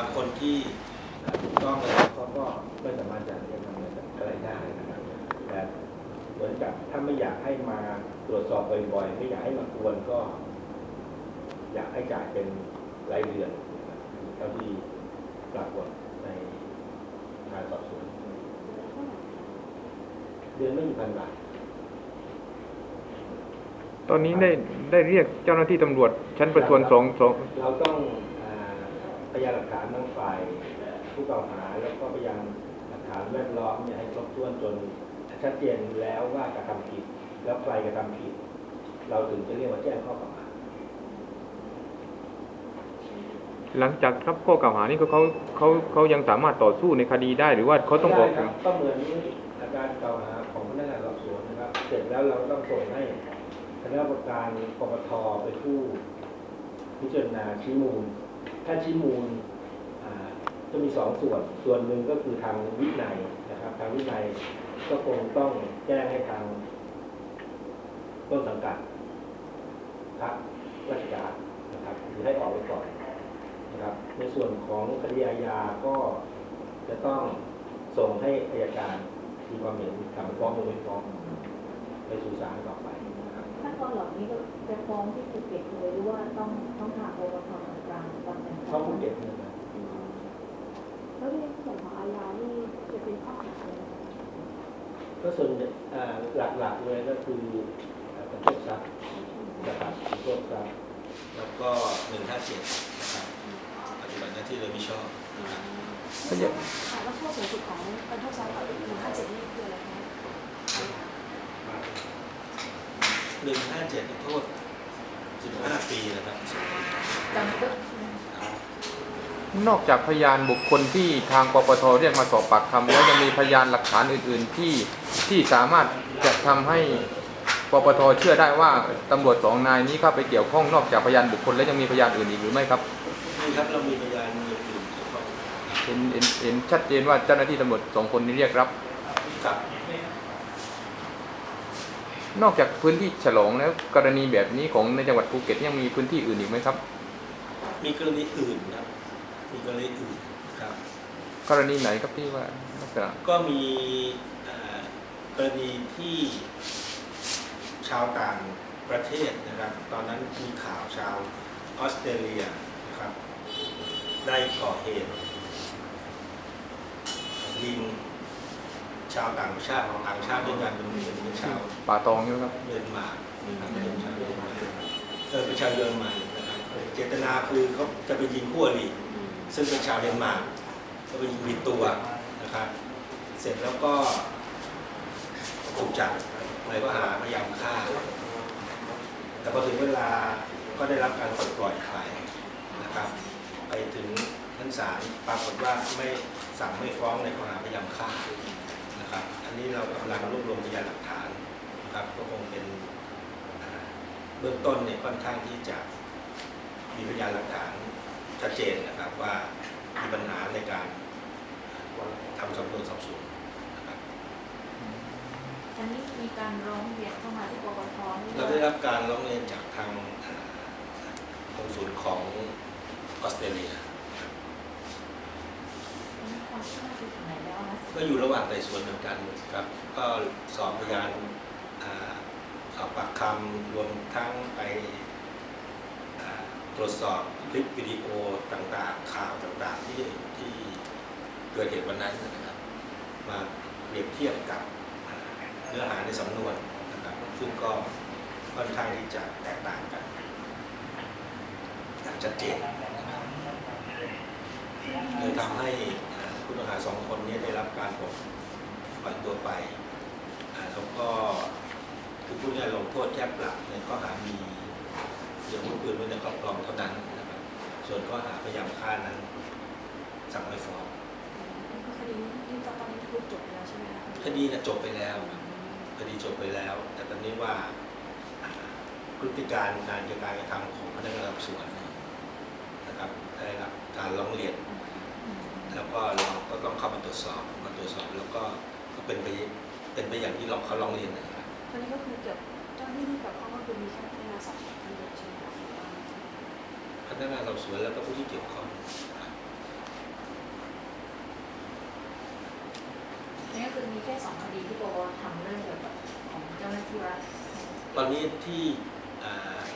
บางคนที่ถูกต้องแล้วเขาก็ไม่สามารถจะเรียนทำอะไรได้นะครับแต่เหมือนกับถ้าไม่อยากให้มาตรวจสอบบ่อยๆไม่อยากให้มากวนก็ อยากให้จ่ายเป็นรายเดือนเท่าที่ปรากฏในการสอบสวนเดือนไม่มีพันบาทตอนนี้ได้ได้เรียกเจ้าหน้าที่ตำรวจชั้นประทวนสองสองเราต้อง ยานหลักฐานทั้งฝ่ายผู้กล่าวหาแล้วก็พยานหลักฐานแวดล้อมเนี่ยให้ครบถ้วนจนชัดเจนแล้วว่ากระทำผิด แล้วใครกระทำผิด เราถึงจะเรียกว่าแจ้งข้อกล่าวหาหลังจากรับข้อกล่าวหานี่ก็เขาเขาเขายังสามารถต่อสู้ในคดีได้ หรือว่าเขาต้องออกได้ครับก็เหมือนอาการกล่าวหาของพนักงานสอบสวนนะครับ เสร็จแล้วเราต้องส่งให้คณะกรรมการปปทเป็นผู้พิจารณาชี้มูล ถ้าชี้มูลจะมีสองส่วน ส่วนหนึ่งก็คือทางวินัยนะครับ ทางวินัยก็คงต้องแจ้งให้ทางต้นสังกัดพักราชการนะครับหรือให้ออกไปก่อนนะครับ ในส่วนของคดีอาญาก็จะต้องส่งให้อัยการมีความเห็นสั่งฟ้องหรือไม่ฟ้องไปสู่ศาลต่อไป องที่ภูเก็ตเลยหรือว่าต้องต้องหาปปทกลางตำแหน่งเข้าภูเก็ตนะครับแล้วในส่วนของอาญานี่จะเป็นข้อหาอะไรก็ส่วนอ่าหลักๆเลยก็คืออ่าประโชคทรัพย์นะครับประโชคทรัพย์แล้วก็หนึ่งห้าเจ็ดนะครับปฏิบัติหน้าที่โดยมิชอบนะครับค่ะแล้วโทษสูงสุดของการโทษซ้ำกับหนึ่งห้าเจ็ดนี่คืออะไรคะหนึ่งห้าเจ็ดโทษ สิบห้าปีนะครับจำคุกนอกจากพยานบุคคลที่ทางปปทเรียกมาสอบปากคำแล้วยังมีพยานหลักฐานอื่น ๆ ที่ที่สามารถจะทำให้ปปทเชื่อได้ว่าตำรวจสองนายนี้เข้าไปเกี่ยวข้องนอกจากพยานบุคคลแล้วยังมีพยานอื่นอีกหรือไม่ครับนี่ครับเรามีพยานอื่นๆเกี่ยวข้องเห็นเห็นเห็นชัดเจนว่าเจ้าหน้าที่ตำรวจสองคนนี้เรียกรับ กับ นอกจากพื้นที่ฉลองแล้วกรณีแบบนี้ของในจังหวัดภูเก็ตยังมีพื้นที่อื่นอีกไหมครับ มีกรณีอื่นครับ มีกรณีอื่นครับ กรณีไหนครับที่ว่าลักษณะก็มีเอ่อกรณีที่ชาวต่างประเทศนะครับ ตอนนั้นมีข่าวชาวออสเตรเลียนะครับได้ก่อเหตุยิงชาวต่างชาติของต่างชาติด้วยกันเป็นเป็นชาวป่าตองใช่ไหมครับเดนมาร์กนะครับเป็นชาวเยอรมันเออเป็นชาวเยอรมันนะครับเจตนาคือเขาจะไปยิงคู่อริซึ่งเป็นชาวเดนมาร์กก็ไปยิงผิดตัวนะครับ เสร็จแล้วก็ถูกจับในข้อหาพยายามฆ่า แต่พอถึงเวลาก็ได้รับการปลดปล่อยไปนะครับ ไปถึงชั้นศาลปรากฏว่าไม่สั่งไม่ฟ้องในข้อหาพยายามฆ่า นะครับ อันนี้เรากำลังรวบรวมพยานหลักฐานนะครับก็คงเป็นอ่าเบื้องต้นเนี่ยค่อนข้างที่จะมีพยานหลักฐานชัดเจนนะครับว่ามีปัญหาในการทำสำนวนสอบสวนนะครับอันนี้มีการร้องเรียนเข้ามาที่ปปทนี่เราได้รับการร้องเรียนจากทางอ่ากองศูนย์ของออสเตรเลียความคืบหน้าไปถึงไหนแล้วนะ ก็อยู่ระหว่างไต่สวนเหมือนกันครับ ก็สอบพยานอ่าสอบปากคำรวมทั้งไปอ่าตรวจสอบคลิปวิดีโอต่างๆ ข่าวต่างๆ ที่ที่เกิดเหตุวันนั้นนะครับ มาเปรียบเทียบกับอ่าเนื้อหาในสำนวนนะครับ ซึ่งก็ค่อนข้างที่จะแตกต่างกันอย่างชัดเจนนะครับเลยทำให้อ่า ผู้ต้องหาสองคนนี้ได้รับการปลดปล่อยตัวไปอ่าแล้วก็คือผู้นี้ลงโทษแค่ปรับในข้อหามีอาวุธปืนไว้ในครอบครองเท่านั้นนะครับส่วนข้อหาพยายามฆ่านั้นสั่งไม่ฟ้องคดีนี้ตอนนี้คือจบแล้วใช่ไหมคะคดีนะจบไปแล้วครับคดีจบไปแล้ว แต่ตอนนี้ว่าอ่าพฤติการการกระการกระทำของพนักงานสอบสวนเนี่ยนะครับได้รับการร้องเรียน แล้วก็เราก็ต้องเข้ามาตรวจสอบมาตรวจสอบแล้วก็ก็เป็นไปเป็นไปอย่างที่เราเขาลองเรียนนะครับตอนนี้ก็คือเกี่ยวเจ้าหน้าที่กับเขาก็คือมีแค่พนักงานสอบสวนเดียวใช่ไหมคะพนักงานสอบสวนแล้วก็ผู้ที่เกี่ยวข้องนี่ก็คือมีแค่สองคดีที่ปวทำเรื่องเกี่ยวกับของเจ้าหน้าที่ว่าตอนนี้ที่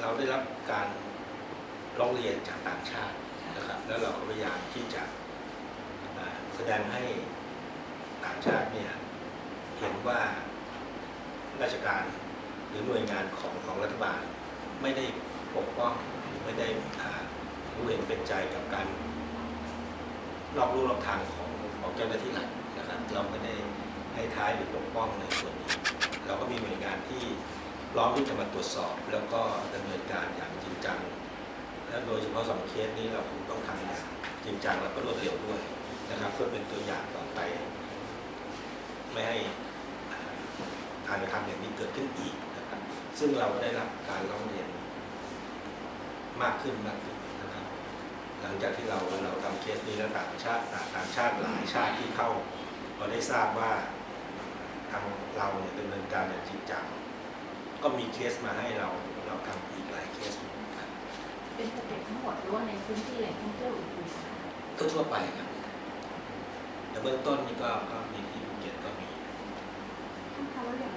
เราได้รับการร้องเรียนจากต่างชาตินะครับ แล้วเราก็พยายามที่จะ แสดงให้ต่างชาติเนี่ยเห็นว่าราชการหรือหน่วยงานของของรัฐบาล ไม่ได้ปกป้องไม่ได้อ่ารู้เห็นเป็นใจกับการลอกลู่ลอกทางของของเจ้าหน้าที่รัฐนะครับ เราไม่ได้ให้ท้ายหรือปกป้องในส่วนนี้ เราก็มีหน่วยงานที่ร้อมที่จะมาตรวจสอบ แล้วก็ดำเนินการอย่างจริงจังและโดยเฉพาะสองเคสนี้เราคงต้องทำอย่างจริงจังแล้วก็รวดเร็วด้วย นะครับเพื่อเป็นตัวอย่างต่อไป ไม่ให้อ่าการกระทำอย่างนี้เกิดขึ้นอีกนะครับ ซึ่งเราก็ได้รับการร้องเรียนมากขึ้นมากขึ้นนะครับ หลังจากที่เราเราทำเคสนี้แล้วต่างชาติต่างชาติหลายชาติที่เข้าเราได้ทราบว่าทางเราเนี่ยดำเนินการอย่างจริงจังก็มีเคสมาให้เราเราทำอีกหลายเคสครับเป็นภูเก็ตทั้งหมดหรือว่าในพื้นที่แหล่งท่องเที่ยวอื่นๆนะคะก็ทั่วไปครับ แต่เบื้องต้นนี่ก็ก็มีที่ภูเก็ตก็มีท่านคะแล้วอย่าง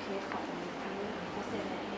เคสของทั้งโฮสเซนเ